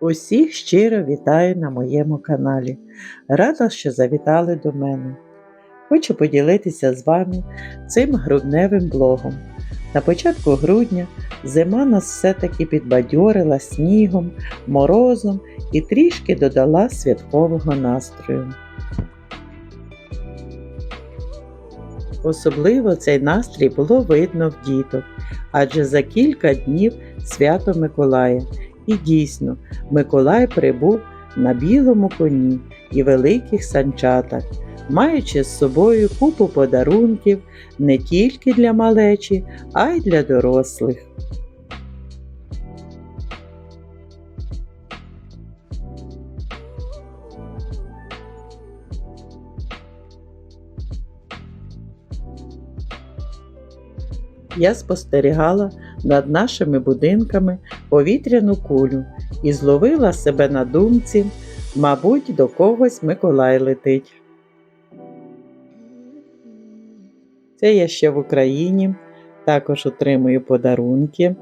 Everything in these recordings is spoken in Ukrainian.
Усіх щиро вітаю на моєму каналі. Рада, що завітали до мене. Хочу поділитися з вами цим грудневим блогом. На початку грудня зима нас все-таки підбадьорила снігом, морозом і трішки додала святкового настрою. Особливо цей настрій було видно в діток, адже за кілька днів свято Миколая. І дійсно, Миколай прибув на білому коні і великих санчатах, маючи з собою купу подарунків не тільки для малечі, а й для дорослих. Я спостерігала над нашими будинками повітряну кулю і зловила себе на думці, мабуть, до когось Миколай летить. Це я ще в Україні, також отримую подарунки.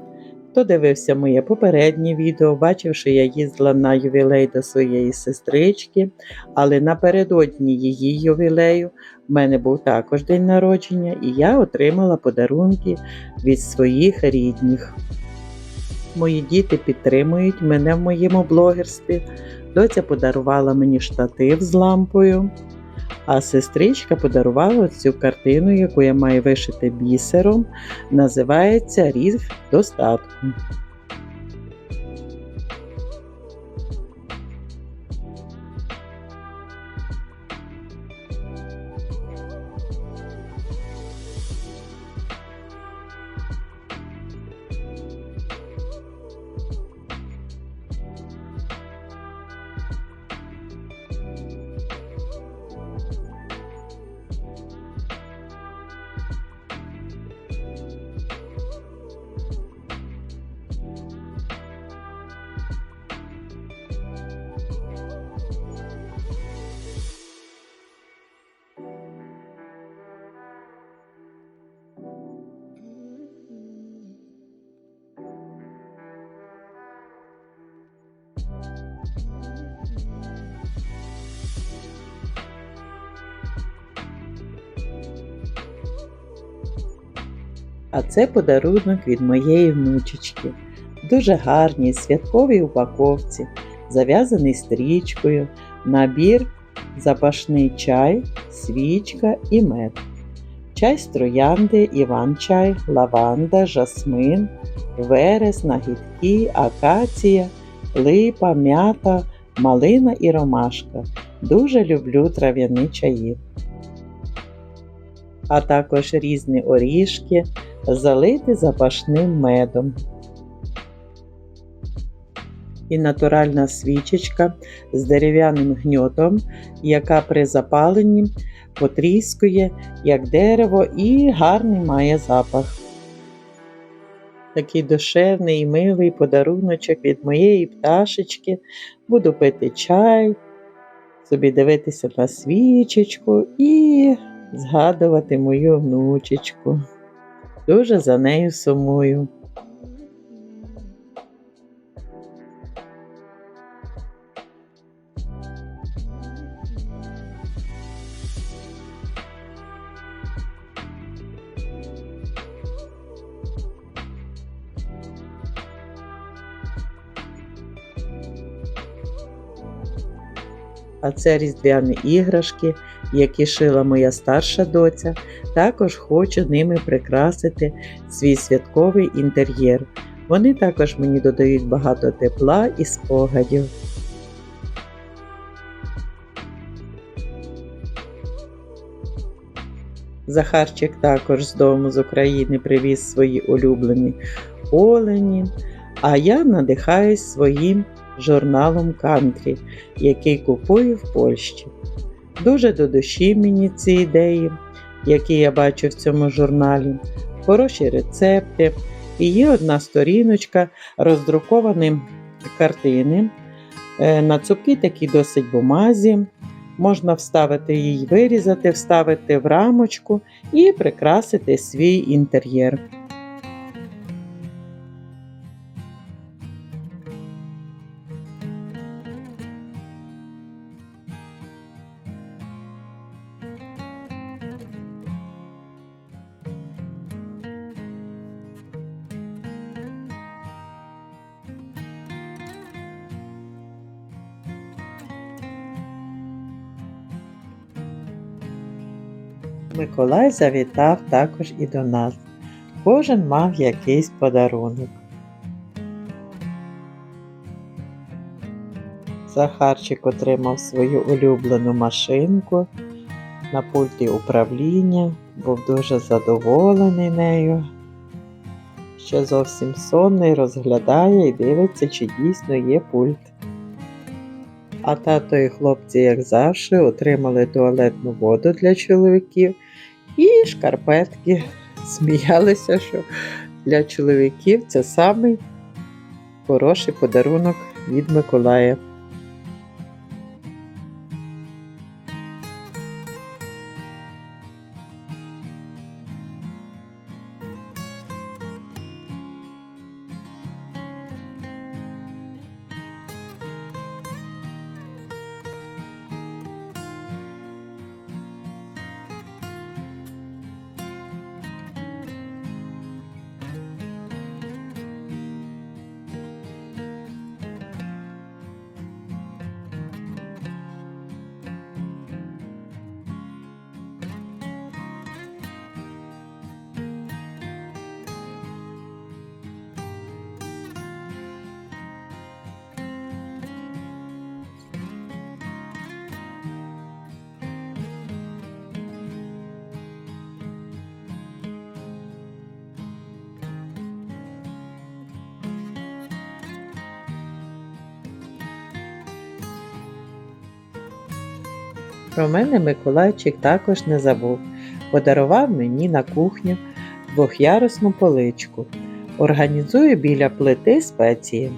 Хто дивився моє попереднє відео, бачив, що я їздила на ювілей до своєї сестрички, але напередодні її ювілею в мене був також день народження, і я отримала подарунки від своїх рідних. Мої діти підтримують мене в моєму блогерстві. Доця подарувала мені штатив з лампою, а сестричка подарувала цю картину, яку я маю вишити бісером. Називається Різ достатку. А це подарунок від моєї внучечки. Дуже гарній святковій упаковці, зав'язаний стрічкою, набір, запашний чай, свічка і мед. Чай з троянди, іван-чай, лаванда, жасмин, верес, нагідки, акація, липа, м'ята, малина і ромашка. Дуже люблю трав'яні чаї. А також різні орішки, залити запашним медом. І натуральна свічечка з дерев'яним гньотом, яка при запаленні потріскує, як дерево, і гарний має запах. Такий душевний і милий подаруночок від моєї пташечки. Буду пити чай, собі дивитися на свічечку і згадувати мою внучечку. Дуже за нею сумую. А це різдвяні іграшки, які шила моя старша доця, також хочу ними прикрасити свій святковий інтер'єр. Вони також мені додають багато тепла і спогадів. Захарчик також з дому з України привіз свої улюблені олені, а я надихаюсь своїм журналом Кантрі, який купую в Польщі. Дуже до душі мені ці ідеї, які я бачу в цьому журналі, хороші рецепти. І є одна сторіночка роздруковані картини. Е, на цупкій такій досить бумазі. Можна вставити її, вирізати, вставити в рамочку і прикрасити свій інтер'єр. Миколай завітав також і до нас. Кожен мав якийсь подарунок. Захарчик отримав свою улюблену машинку на пульті управління, був дуже задоволений нею. Ще зовсім сонний, розглядає і дивиться, чи дійсно є пульт. А тато і хлопці, як завжди, отримали туалетну воду для чоловіків і шкарпетки. Сміялися, що для чоловіків це самий хороший подарунок від Миколая. Про мене Миколайчик також не забув. Подарував мені на кухню двохярусну поличку. Організую біля плити спеції.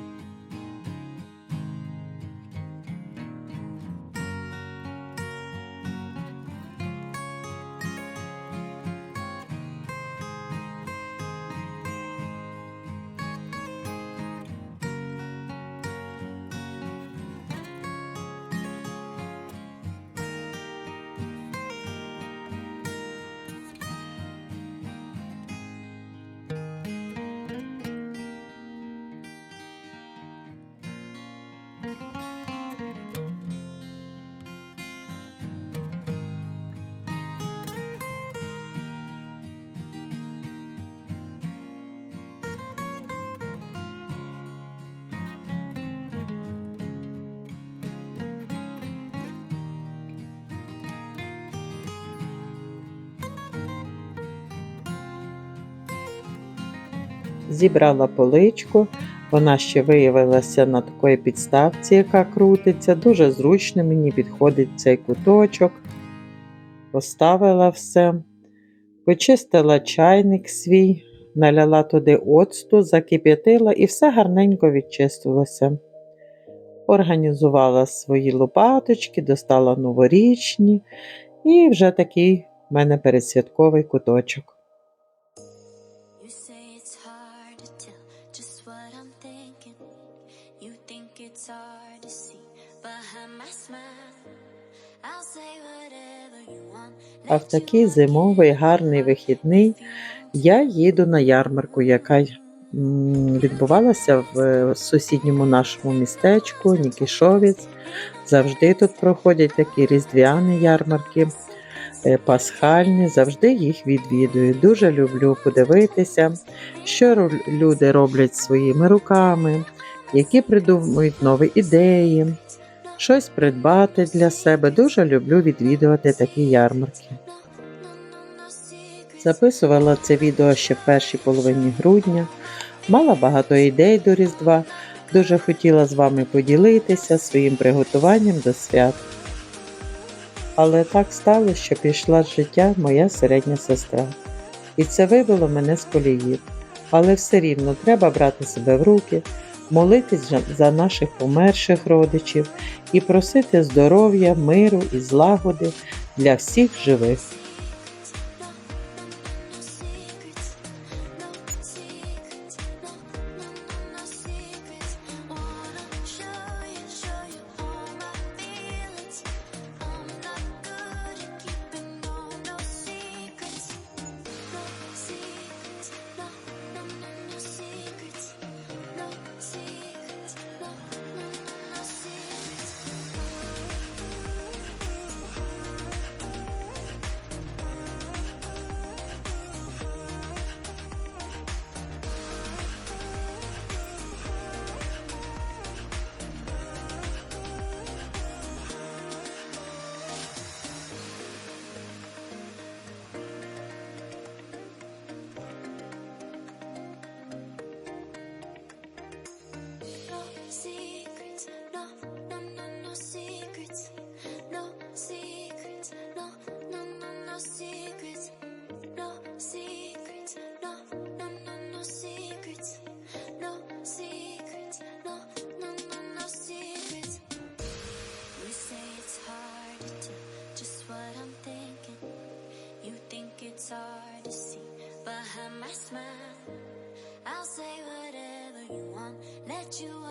Зібрала поличку, вона ще виявилася на такої підставці, яка крутиться. Дуже зручно мені підходить цей куточок. Поставила все, почистила чайник свій, наляла туди оцту, закип'ятила і все гарненько відчистилося. Організувала свої лопаточки, достала новорічні, і вже такий в мене передсвятковий куточок. А в такий зимовий гарний вихідний я їду на ярмарку, яка відбувалася в е, сусідньому нашому містечку Нікішовець. Завжди тут проходять такі різдвяні ярмарки, е, пасхальні, завжди їх відвідую. Дуже люблю подивитися, що люди роблять своїми руками, які придумують нові ідеї, щось придбати для себе. Дуже люблю відвідувати такі ярмарки. Записувала це відео ще в першій половині грудня. Мала багато ідей до Різдва. Дуже хотіла з вами поділитися своїм приготуванням до свят. Але так сталося, що пішла з життя моя середня сестра. І це вивело мене з колії. Але все рівно треба брати себе в руки, молитись за- наших померших родичів і просити здоров'я, миру і злагоди для всіх живих. You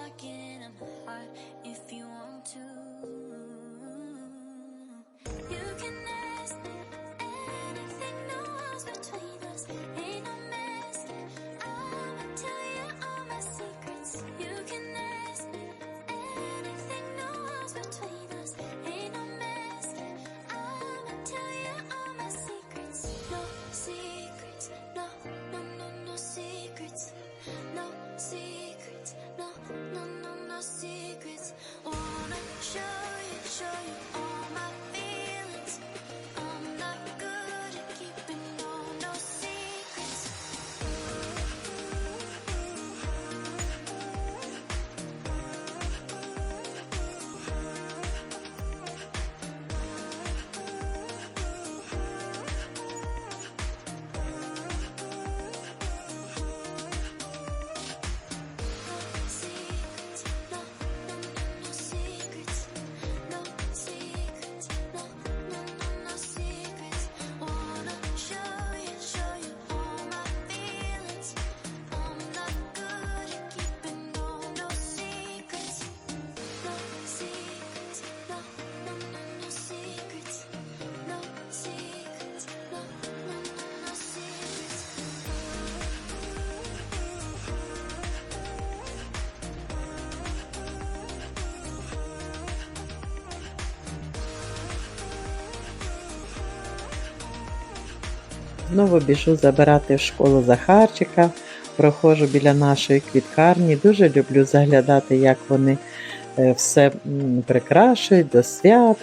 Знову біжу забирати в школу Захарчика. Проходжу біля нашої квіткарні. Дуже люблю заглядати, як вони е, все прикрашують до свят.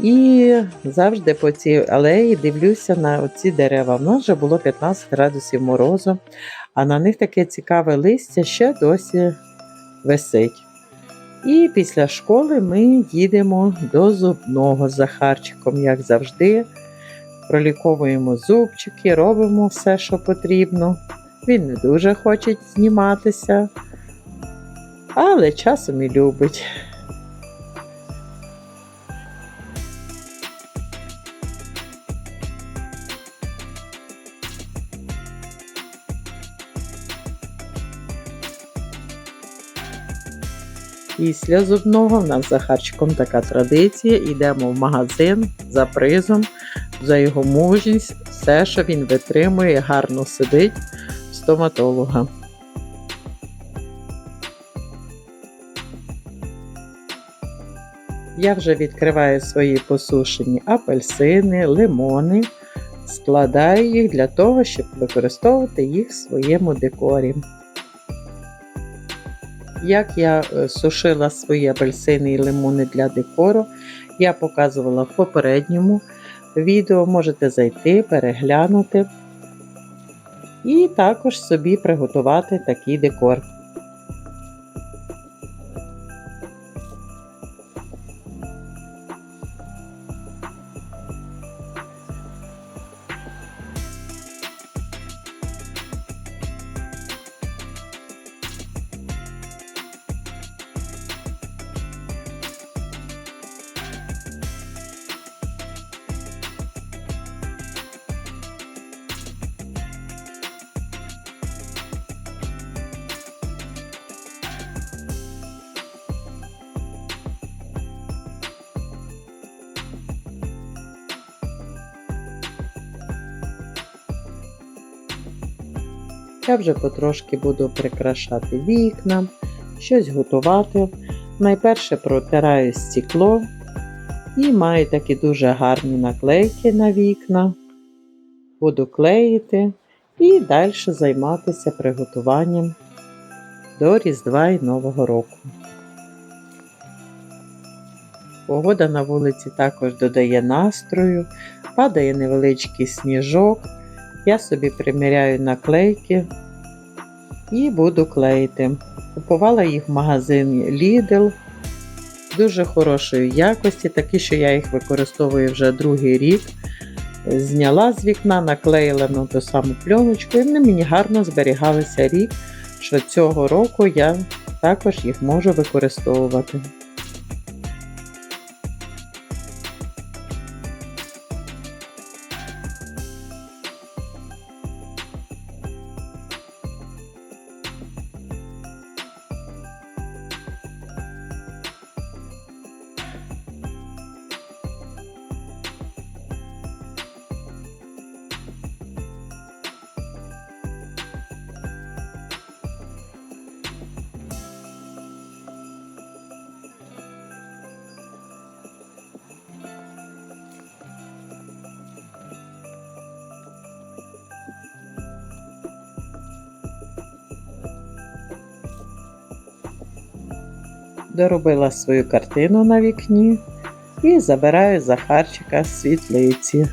І завжди по цій алеї дивлюся на оці дерева. В нас вже було 15 градусів морозу, а на них таке цікаве листя ще досі висить. І після школи ми їдемо до зубного з Захарчиком, як завжди проліковуємо зубчики, робимо все, що потрібно. Він не дуже хоче зніматися, але часом і любить. Після зубного в нас з Захарчиком така традиція. Йдемо в магазин за призом, за його мужність, все, що він витримує, гарно сидить стоматолога. Я вже відкриваю свої посушені апельсини, лимони, складаю їх для того, щоб використовувати їх в своєму декорі. Як я е, сушила свої апельсини і лимони для декору, я показувала в попередньому відео. Можете зайти, переглянути і також собі приготувати такий декор. Я вже потрошки буду прикрашати вікна, щось готувати. Найперше протираю стекло і маю такі дуже гарні наклейки на вікна. Буду клеїти і далі займатися приготуванням до Різдва і Нового року. Погода на вулиці також додає настрою, падає невеличкий сніжок. Я собі приміряю наклейки і буду клеїти. Купувала їх в магазині Lidl. Дуже хорошої якості, такі, що я їх використовую вже другий рік. Зняла з вікна, наклеїла на ту саму пленочку, і вони мені гарно зберігалися рік, що цього року я також їх можу використовувати. Доробила свою картину на вікні і забираю Захарчика з світлиці.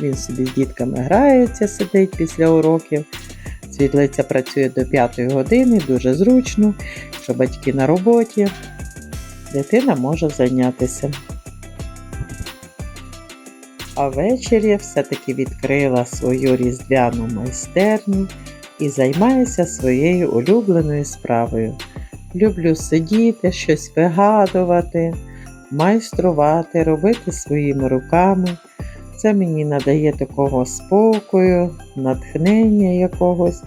Він собі з дітками грається, сидить після уроків. Світлиця працює до 5 години, дуже зручно, що батьки на роботі. Дитина може зайнятися. А ввечері все-таки відкрила свою різдвяну майстерню і займаюся своєю улюбленою справою. Люблю сидіти, щось вигадувати, майструвати, робити своїми руками. Це мені надає такого спокою, натхнення якогось.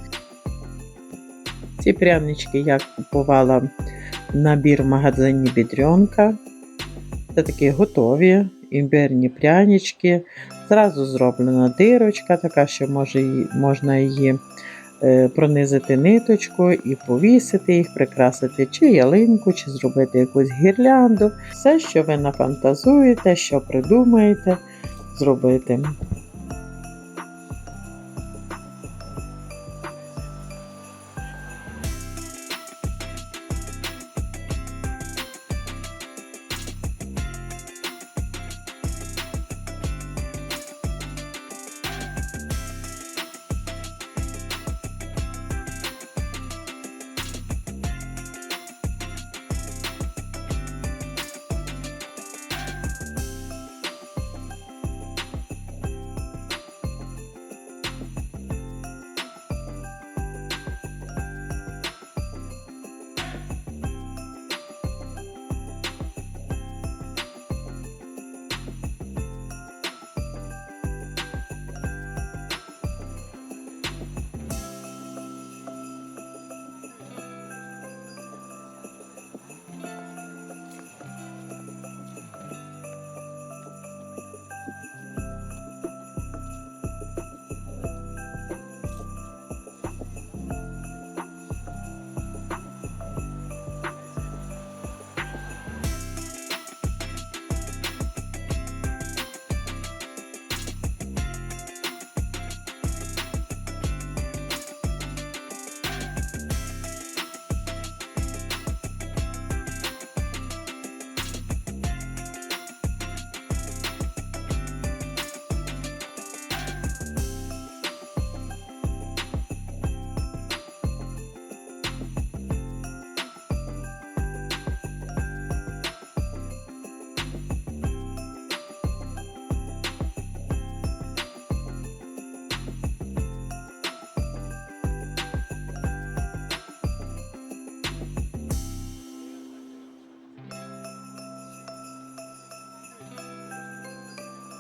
Ці прянички я купувала набір в магазині Бідрьонка. Це такі готові імбирні прянички. Зразу зроблена дирочка, така, що може, можна її е, пронизити ниточку і повісити їх, прикрасити чи ялинку, чи зробити якусь гірлянду. Все, що ви нафантазуєте, що придумаєте зробити.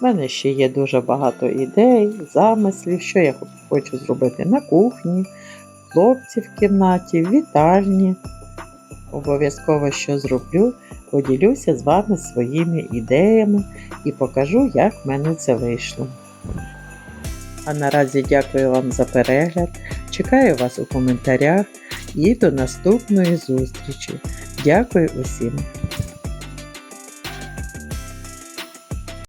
У мене ще є дуже багато ідей, замислів, що я хочу зробити на кухні, хлопці в кімнаті, в вітальні. Обов'язково що зроблю, поділюся з вами своїми ідеями і покажу, як в мене це вийшло. А наразі дякую вам за перегляд. Чекаю вас у коментарях і до наступної зустрічі. Дякую усім!